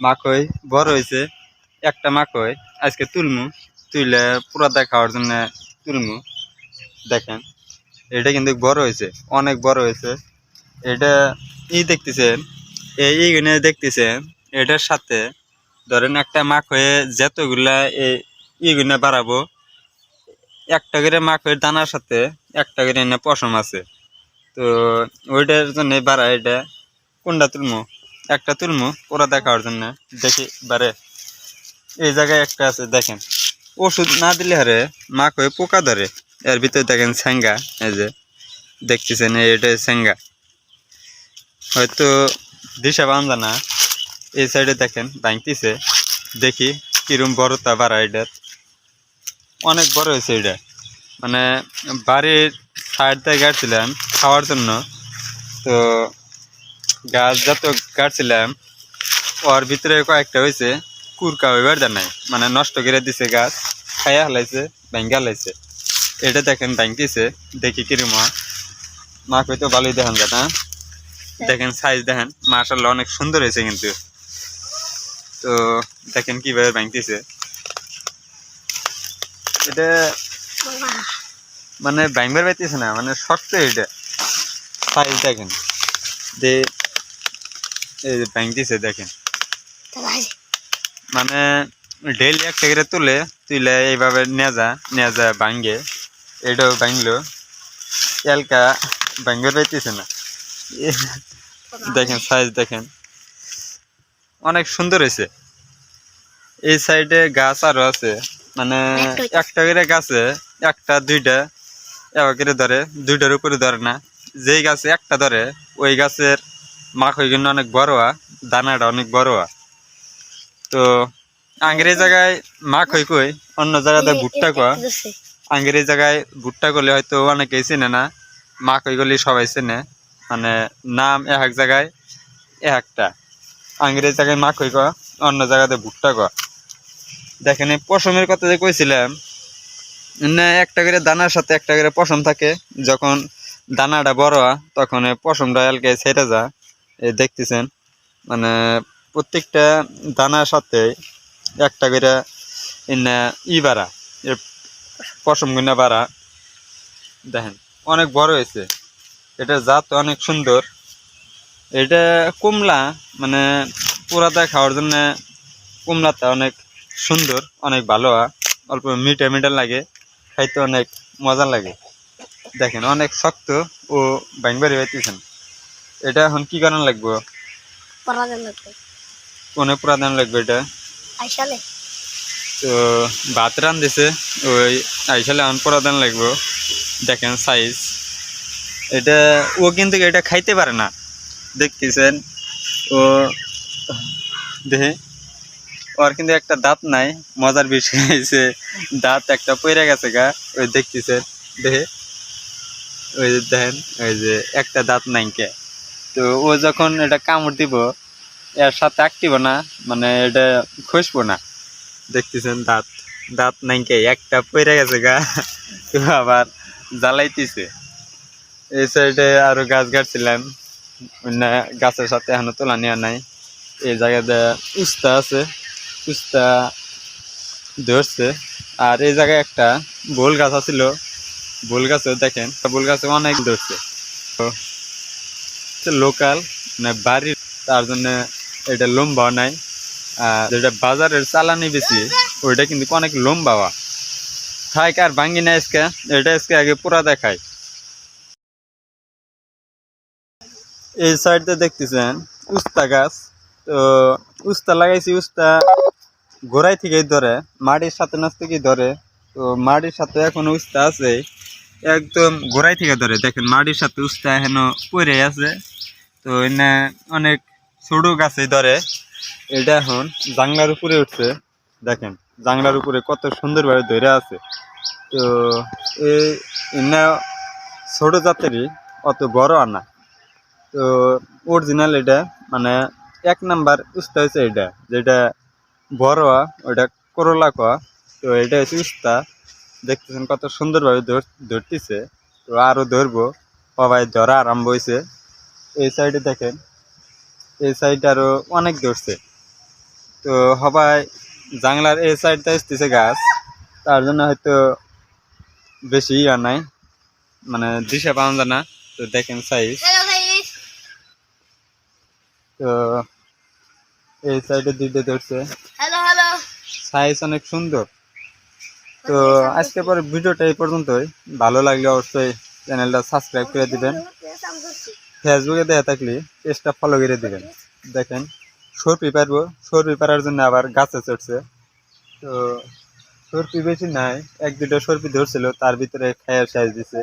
মাকই বড় হয়েছে একটা মাকই আজকে তুলমু, তুইলে পুরাটা খাওয়ার জন্য তুলমু, দেখেন, এটা কিন্তু বড় হয়েছে অনেক বড় হয়েছে এটা ই দেখতেছেন, এই ইগুনে দেখতেছেন, এটার সাথে ধরেন একটা মাক হয়ে যতগুলা এই ইগুনে বাড়াবো, একটা করে মাক হয়ে দানার সাথে একটা করে এনে পশম আছে, তো ওইটার জন্য বাড়া এটা, কোনটা তুলমু? একটা তুলমু, ওরা দেখার জন্য দেখি বারে। এই জায়গায় একটা আছে, দেখেন। ওষুধ না দিলে হারে মাক হয়ে পোকা ধরে। এর ভিতরে দেখেন স্যাঙ্গা, এই যে দেখতেছেন এটা স্যাঙ্গা। হয়তো দিশা বান্ধা না, এই সাইডে দেখেন, ভাঙতিছে। দেখি কিরম বড়তা বাড়া এটার। অনেক বড় হয়েছে এটা। মানে বাড়ির সাইড দিয়ে গাড়ছিলাম খাওয়ার জন্য। তো গাছ যত কাটছিলাম। ওর ভিতরে কয়েকটা হয়েছে কুরকা হইবার নাই। মানে নষ্ট করে দিছে গাছ, খাইয়া হালাইছে ব্যাঙ্গা হালাইছে এটা দেখেন ব্যাঙ্কিছে দেখি কিরম হয়। মা কইতো, ভালোই দেখেন যায় না দেখেন সাইজ দেখেন মাশাল্লাহ অনেক সুন্দর হয়েছে কিন্তু। তো দেখেন কীভাবে ব্যাঙ্কিছে এটা মানে ব্যাঙ্গবার পাইতেছে না মানে শক্ত এটা। সাইজ দেখেন। যে এই যে ব্যাঙ্কিছে দেখেন। মানে ডেইলি একটা করে তুলে তুলে এইভাবে নেজা নেজা ভাঙ্গে এটাও ভাঙলো এলকা ভাঙ্গর পাইতেছে না। দেখেন সাইজ দেখেন। অনেক সুন্দর হয়েছে। এই সাইডে গাছ আরও আছে। মানে একটা করে গাছে একটা দুইটা এবার করে ধরে। দুইটার উপরে ধরে না। যেই গাছে একটা ধরে ওই গাছের মাখ হয়ে কিন্তু অনেক বড় দানাটা অনেক বড় তো আঙ্গের জায়গায় মাখ হই কই অন্য জায়গাতে ভুট্টা কয়। আঙ্গের জায়গায় ভুট্টা করলে হয়তো অনেকেই চেনে না মাখ হই গলি সবাই চেনে। মানে নাম এক এক জায়গায় এক একটা আঙ্গের জায়গায় মাখ হই কয় অন্য জায়গাতে ভুট্টা কয়। দেখেন এই পশমের কথা যে কইছিলাম না একটা করে দানার সাথে একটা করে পশম থাকে যখন দানাটা বড় তখন পশমটা এলকে ছেড়ে যায়। দেখতেছেন মানে প্রত্যেকটা দানার সাথে একটা করে ই বাড়া পশম গুনা বাড়া। দেখেন, অনেক বড় হয়েছে। এটা জাত অনেক সুন্দর। এটা কুমলা মানে পুরাটা খাওয়ার জন্য কমলাটা অনেক সুন্দর, অনেক ভালো অল্প মিঠা মিঠা লাগে, খাইতে অনেক মজা লাগে। দেখেন, অনেক শক্ত ও ব্যাংবারি হইতেছেন। এটা এখন কি কারণ লাগবে? কোনে পুরাদান লাগবে এটা? আইসালে তো ভাত রান দিছে ওই আইসালে এখন পুরাদান লাগবে। দেখেন সাইজ এটা ও কিন্তু এটা খাইতে পারে না। দেখতেছেন? ও দেখে। ওর কিন্তু একটা দাঁত নাই মজার বিষয় হয়েছে দাঁত একটা পড়ে গেছে গা। ওই দেখতেছেন? দেখে। ওই যে দেখেন ওই যে একটা দাঁত নাই কে। তো ও যখন এটা কামড় দিব, এর সাথে আঁকটিব না মানে এটা খুশবো না। দেখতেছেন দাঁত দাঁত নাই কে একটা পড়ে গেছে গা, তো আবার জ্বালাইতেছে। এই সাইডে আরও গাছ গাছছিলাম অন্য গাছের সাথে এখনও তোলা নেওয়া নাই। এই জায়গাতে উস্তা আছে, উস্তা ধরছে। আর এই জায়গায় একটা বোল গাছ আছিল, বোল গাছও দেখেন, বোল গাছে অনেক ধরছে। তো লোকাল মানে বাড়ির, তার জন্য এটা লম্বা নাই। যেটা বাজারের চালানি বেশি, ওইটা কিন্তু অনেক লম্বাওয়া খাই আর ভাঙ্গি না আজকে, এটা আজকে আগে পুরা দেখায় এই সাইডে দেখতেছেন, উস্তা গাছ। তো উস্তা লাগাইছি, উস্তা গোড়াই থেকেই ধরে মাটির সাথে নাচ থেকেই ধরে। তো মাটির সাথে এখন উস্তা আছে। একদম গোড়াই থেকে ধরে। দেখেন মাটির সাথে উস্তা এখনও পড়ে আছে। তো এনে অনেক ছোট গাছে ধরে। এটা এখন জাংলার উপরে উঠছে। দেখেন, জাংলার উপরে কত সুন্দরভাবে ধরে আছে। তো এই এনে ছোট জাতেরই অত বড় আনা তো অরিজিনাল এটা মানে এক নাম্বার উস্তা হয়েছে এটা। যেটা বড়, ওটা করলা কয়া। তো এটা হচ্ছে উস্তা। দেখতেছেন কত সুন্দরভাবে ধর- ধরতেছে। তো আরও ধরবো। সবাই ধরা আরম্ভ হয়েছে এই সাইডে দেখেন এই সাইডে আরও অনেক ধরছে। তো সবাই জাংলার এই সাইডটা আসতেছে গাছ। তার জন্য হয়তো বেশি ইয়া নাই। মানে দিশা পাওয়া যায় না। তো দেখেন সাইজ তো এই সাইডে দুইটা ধরছে। সাইজ অনেক সুন্দর। তো আজকে পরে ভিডিওটা এই পর্যন্তই। ভালো লাগলে অবশ্যই চ্যানেলটা সাবস্ক্রাইব করে দিবেন। ফেসবুকে দেয়া থাকলে পেজটা ফলো করে দিবেন। দেখেন, সরপি পারব, সরপি পারার জন্য আবার গাছে চড়ছে। তো সরপি বেশি নাই, এক দুটো সরপি ধরছিল, তার ভিতরে খায়ার সাইজ দিছে।